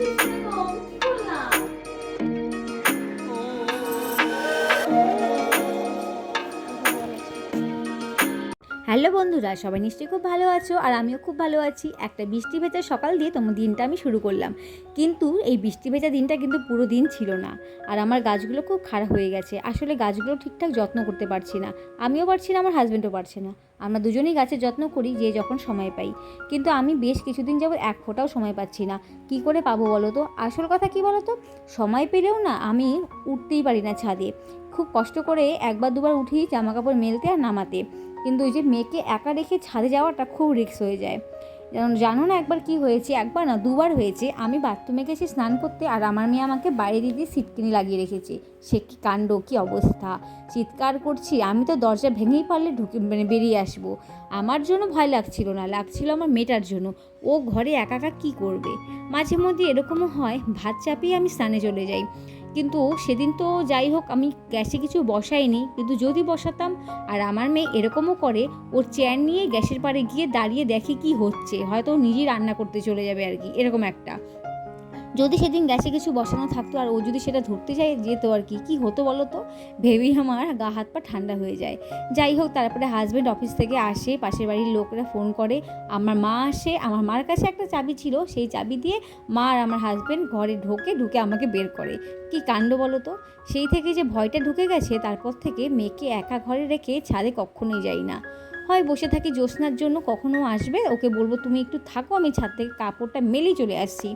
thank you. Hello বন্ধুরা, সবাই নিশ্চয়ই খুব ভালো আছো আর আমিও খুব ভালো আছি। একটা বৃষ্টি ভেজা সকাল দিয়ে তোমার দিনটা আমি শুরু করলাম। কিন্তু এই বৃষ্টি ভেজা দিনটা কিন্তু পুরো দিন ছিল না। আর আমার গাছগুলো খুব খারাপ হয়ে গেছে। আসলে গাছগুলো ঠিকঠাক যত্ন করতে পারছি না। আমিও পারছি না, আমার হাজব্যান্ডও পারছে না। আমরা দুজনেই গাছের যত্ন করি যে যখন সময় পাই। কিন্তু আমি বেশ কিছুদিন যাবত এক ফোঁটাও সময় পাচ্ছি না। কি করে পাবো বলো তো? আসল কথা কি বলো তো? সময় পেলেও না আমি উঠতেই পারি না ছাদে। খুব কষ্ট করে একবার দুবার উঠি জামা কাপড় মেলতে আর নামাতে। কিন্তু ওই যে মেয়েকে একা রেখে ছাদে যাওয়াটা খুব রিস্ক হয়ে যায়। যেমন জানো না একবার কি হয়েছে? একবার না, দুবার হয়েছে। আমি বাথরুমে গেছি, স্নান করতে, আর আমার মেয়ে আমাকে বাইরে দিয়ে সিটকিনি লাগিয়ে রেখেছে। সে কি কাণ্ড, কী অবস্থা? চিৎকার করছি, আমি তো দরজা ভেঙেই পারলে ঢুকে মানে বেরিয়ে আসব। আমার জন্য ভয় লাগছিল না, লাগছিল আমার মেয়েটার জন্য। ও ঘরে একা একা কী করবে? মাঝে মধ্যে এরকমও হয়, ভাত চাপিয়ে আমি স্নানে চলে যাই। কিন্তু সেদিন তো যাই হোক, আমি গ্যাসে কিছু বসাইনি। কিন্তু যদি বসাতাম, আর আমার মেয়ে এরকমও করে, ওর চেয়ার নিয়ে গ্যাসের পাড়ে গিয়ে দাঁড়িয়ে দেখে কি হচ্ছে। হয়তো ও নিজেই রান্না করতে চলে যাবে আর কি, এরকম একটা। যদি সেদিন গ্যাসে কিছু বসানো থাকতো আর ও যদি সেটা ধরতে যায়, যেত আর কি কি হতো বলো তো? ভেবেই আমার গা হাত পা ঠান্ডা হয়ে যায়। যাই হোক, তারপরে হাজব্যান্ড অফিস থেকে আসে, পাশের বাড়ির লোকরা ফোন করে। আমার মা আসে, আমার মার কাছে একটা চাবি ছিল, সেই চাবি দিয়ে মা আর আমার হাজব্যান্ড ঘরে ঢোকে, ঢুকে আমাকে বের করে। কি কাণ্ড বলো তো? সেই থেকে যে ভয়টা ঢুকে গেছে, তারপর থেকে মেয়েকে একা ঘরে রেখে ছাদে কখনোই যাই না। হয় বসে থাকি জ্যোৎস্নার জন্য, কখনো আসবে? ওকে বলব, তুমি একটু থাকো, আমি ছাদ থেকে কাপড়টা মেলেই চলে আসছি।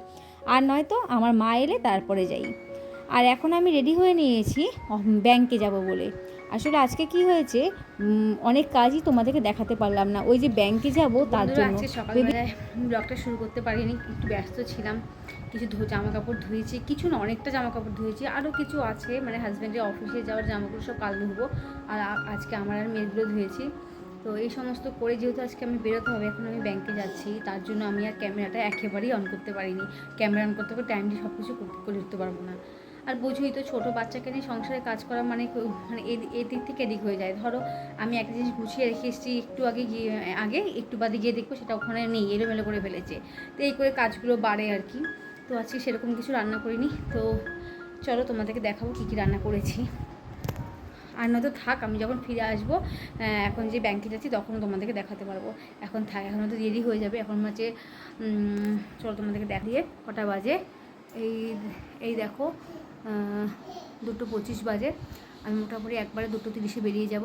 আর নয়তো আমার মা এলে তারপরে যাই। আর এখন আমি রেডি হয়ে নিয়েছি ব্যাংকে যাব বলে। আসলে আজকে কি হয়েছে অনেক কাজই তোমাদেরকে দেখাতে পারলাম না। ওই যে ব্যাংকে যাব তার জন্য সকালবেলায় ব্লগটা শুরু করতে পারিনি একটু ব্যস্ত ছিলাম। কিছু ধো- জামা কাপড় ধুয়েছি কিছু না অনেকটা জামা কাপড় ধুয়েছি আরও কিছু আছে মানে হাজব্যান্ডের অফিসে যাওয়ার জামাকাপড় সব কাল ধুবো। আর আজকে আমার আর মেয়েগুলো ধুয়েছি। তো এই সমস্ত করে যেহেতু আজকে আমি বেরোতে হবে, এখন আমি ব্যাংকে যাচ্ছি, তার জন্য আমি আর ক্যামেরাটা একেবারেই অন করতে পারিনি। ক্যামেরা অন করতে করে টাইমলি সব কিছু করে উঠতে পারব না। আর বোঝোই তো ছোটো বাচ্চাকে নিয়ে সংসারে কাজ করা মানে মানে এদিক থেকে এদিক হয়ে যায়। ধরো আমি একটা জিনিস গুছিয়ে রেখে এসেছি, একটু আগে গিয়ে, আগে একটু বাদে গিয়ে দেখব সেটা ওখানে নেই, এলোমেলো করে ফেলেছে। তো এই করে কাজগুলো বাড়ে আর কি। তো আজকে সেরকম কিছু রান্না করিনি। তো চলো তোমাদেরকে দেখাবো কী কী রান্না করেছি। আর নয়তো থাক, আমি যখন ফিরে আসব এখন যে ব্যাংকে যাচ্ছি তখন তোমাদেরকে দেখাতে পারব। এখন থাক, এখন হয়তো দেরি হয়ে যাবে। এখন হচ্ছে চলো তোমাদেরকে দেখিয়ে কটা বাজে। এই এই দেখো দুটো পঁচিশ বাজে। আমি মোটামুটি একবারে দুটো তিরিশে বেরিয়ে যাব।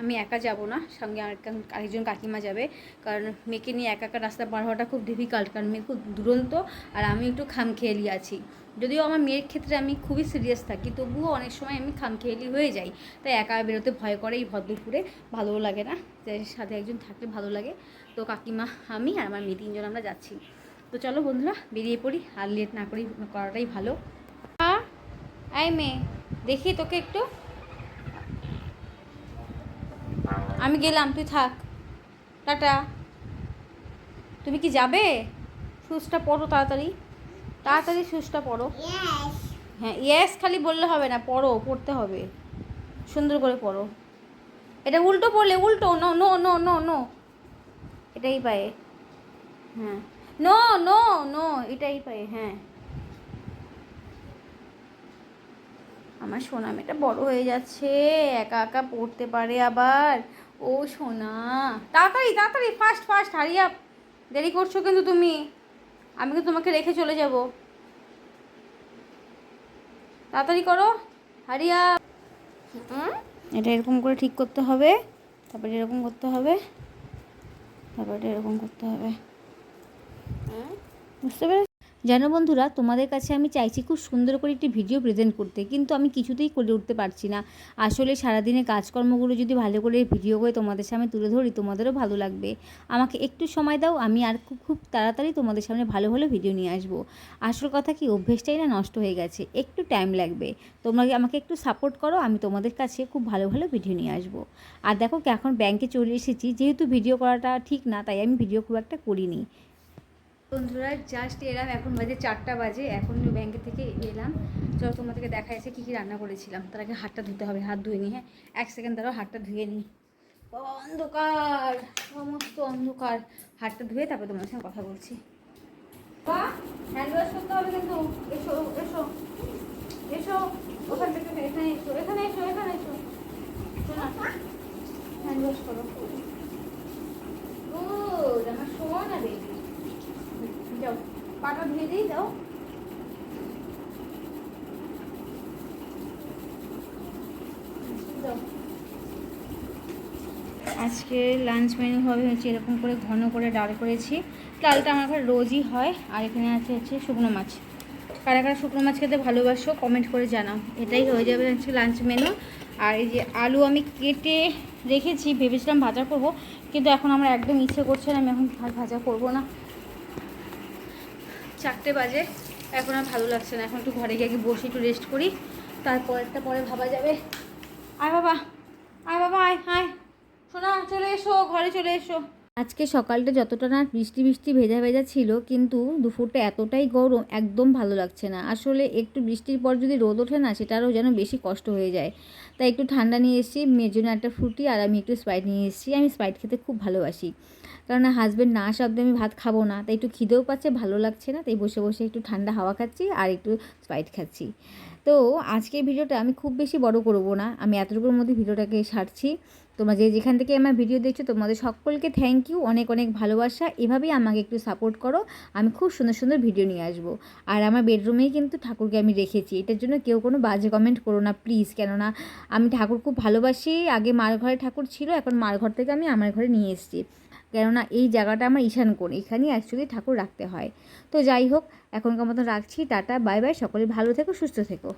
আমি একা যাব না, সঙ্গে আর আরেকজন কাকিমা যাবে। কারণ মেয়েকে নিয়ে একা একা রাস্তা পার হওয়াটা খুব ডিফিকাল্ট কারণ মেয়ে খুব দুরন্ত আর আমি একটু খামখেয়ালি আছি। যদিও আমার মেয়ের ক্ষেত্রে আমি খুবই সিরিয়াস থাকি, তবুও অনেক সময় আমি খামখেয়ালি হয়ে যাই। তাই একা বেরোতে ভয় করে এই ভদ্রপুরে, ভালোও লাগে না। তাই সাথে একজন থাকলে ভালো লাগে। তো কাকিমা, আমি আর আমার মেয়ে তিনজন আমরা যাচ্ছি। তো চলো বন্ধুরা, বেরিয়ে পড়ি, আর লেট না করি করাটাই ভালো। আই মেয়ে, দেখি তোকে একটু। আমি গেলাম, তুই থাক। টাটা। তুমি কি যাবে? শুজটা পরো তাড়াতাড়ি। তাড়াতাড়ি শুজটা পরো। হ্যাঁ ইয়েস খালি বললে হবে না পড়ো পড়তে হবে। সুন্দর করে পড়ো এটা উল্টো পড়লে উল্টো no no no no no এটাই পায়ে। হ্যাঁ। নো নো নো এটাই পায়ে হ্যাঁ। আমার সোনা মেয়েটা বড় হয়ে যাচ্ছে। একা একা পড়তে পারে আবার। ও সোনা তাড়াতাড়ি তাড়াতাড়ি ফাস্ট ফাস্ট হারিয়ে দেরি করছ কিন্তু তুমি। আমি কিন্তু তোমাকে রেখে চলে যাব। তাড়াতাড়ি করো হারিয়া এটা এরকম করে ঠিক করতে হবে। তারপরে এরকম করতে হবে। তারপরে এরকম করতে হবে। বুঝতে পেরেছ? জানো বন্ধুরা, তোমাদের কাছে আমি চাইছি খুব সুন্দর করে একটি ভিডিও প্রেজেন্ট করতে, কিন্তু আমি কিছুতেই করে উঠতে পারছি না। আসলে সারাদিনের কাজকর্মগুলো যদি ভালো করে ভিডিও করে তোমাদের সামনে তুলে ধরি, তোমাদেরও ভালো লাগবে। আমাকে একটু সময় দাও, আমি আর খুব তাড়াতাড়ি তোমাদের সামনে ভালো ভালো ভিডিও নিয়ে আসব। আসল কথা কি, অভ্যেসটাই না নষ্ট হয়ে গেছে, একটু টাইম লাগবে। তোমরা আমাকে একটু সাপোর্ট করো, আমি তোমাদের কাছে খুব ভালো ভালো ভিডিও নিয়ে আসব। আর দেখো এখন ব্যাংকে চলে এসেছি, যেহেতু ভিডিও করাটা ঠিক না, তাই আমি ভিডিও খুব একটা করিনি। বন্ধুরা জাস্ট এলাম, এখন বাজে চারটা বাজে, এখন ব্যাংকে থেকে এলাম। চলো তোমাদেরকে দেখা যাচ্ছে কী কী রান্না করেছিলাম। তার আগে হাতটা ধুতে হবে, হাত ধুয়ে নিই হ্যাঁ? এক সেকেন্ড তারও হাতটা ধুয়ে নিই অন্ধকার, সমস্ত অন্ধকার। হাতটা ধুয়ে তারপর তোমার সঙ্গে কথা বলছি। বাহ হবে কিন্তু। এসো এসো। এসো, ওখান থেকে করো। গুড আমার সোনা বেবি যাও পাটা দাও। দাও। আজকে লাঞ্চ মেনু হবে হচ্ছে এরকম করে ঘন করে ডাল করেছি। ডালটা আমার ঘরে রোজই হয়, আর এখানে আছে হচ্ছে শুকনো মাছ। কারা কারা শুকনো মাছ খেতে ভালোবাসো কমেন্ট করে জানাও। এটাই হয়ে যাবে হচ্ছে লাঞ্চ মেনু আর এই যে আলু আমি কেটে রেখেছি, ভেবেছিলাম ভাজা করব, কিন্তু এখন আমার একদম ইচ্ছে করছে না, আমি এখন ভাজা করব না। চারটে বাজে। এখন আর ভালো লাগছে না। এখন একটু ঘরে গিয়ে বসে একটু রেস্ট করি। তারপরেরটা পরে ভাবা যাবে। আয় বাবা আয় বাবা, আয় আয়। শোনা চলে এসো, ঘরে চলে এসো। আজকে সকালটা যতটা না বৃষ্টি বৃষ্টি ভেজা ভেজা ছিল, কিন্তু দুপুরটা এতটাই গরম, একদম ভালো লাগছে না। আসলে একটু বৃষ্টির পর যদি রোদ ওঠে না, সেটারও যেন বেশি কষ্ট হয়ে যায়। তাই একটু ঠান্ডা নিয়ে এসেছি মেয়ের জন্য একটা ফ্রুটি, আর আমি একটু স্প্রাইট নিয়ে এসেছি। আমি স্প্রাইট খেতে খুব ভালোবাসি। কারণ হাজব্যান্ড না আসা অব্দি আমি ভাত খাব না। তাই একটু খিদেও পাচ্ছে, ভালো লাগছে না। তাই বসে বসে একটু ঠান্ডা হাওয়া খাচ্ছি আর একটু স্প্রাইট খাচ্ছি। তো আজকের ভিডিওটা আমি খুব বেশি বড় করব না। আমি এতটুকুর মধ্যে ভিডিওটাকে সারছি। তোমরা যে যেখান থেকে আমার ভিডিও দেখছ, তোমাদের সকলকে থ্যাংক ইউ অনেক অনেক ভালোবাসা। এভাবেই আমাকে একটু সাপোর্ট করো। আমি খুব সুন্দর সুন্দর ভিডিও নিয়ে আসব। আর আমার বেডরুমেই কিন্তু ঠাকুরকে আমি রেখেছি। এটার জন্য কেউ কোনো বাজে কমেন্ট করো না প্লিজ কেননা আমি ঠাকুর খুব ভালোবাসি। আগে মার ঘরে ঠাকুর ছিল, এখন মার ঘর থেকে আমি আমার ঘরে নিয়ে এসেছি। কেননা এই জায়গাটা আমার ঈশান কোণ, এখানেই অ্যাকচুয়ালি ঠাকুর রাখতে হয়। তো যাই হোক, এখনকার মতন রাখছি, টাটা, বাই বাই, সকলে ভালো থেকো, সুস্থ থেকো।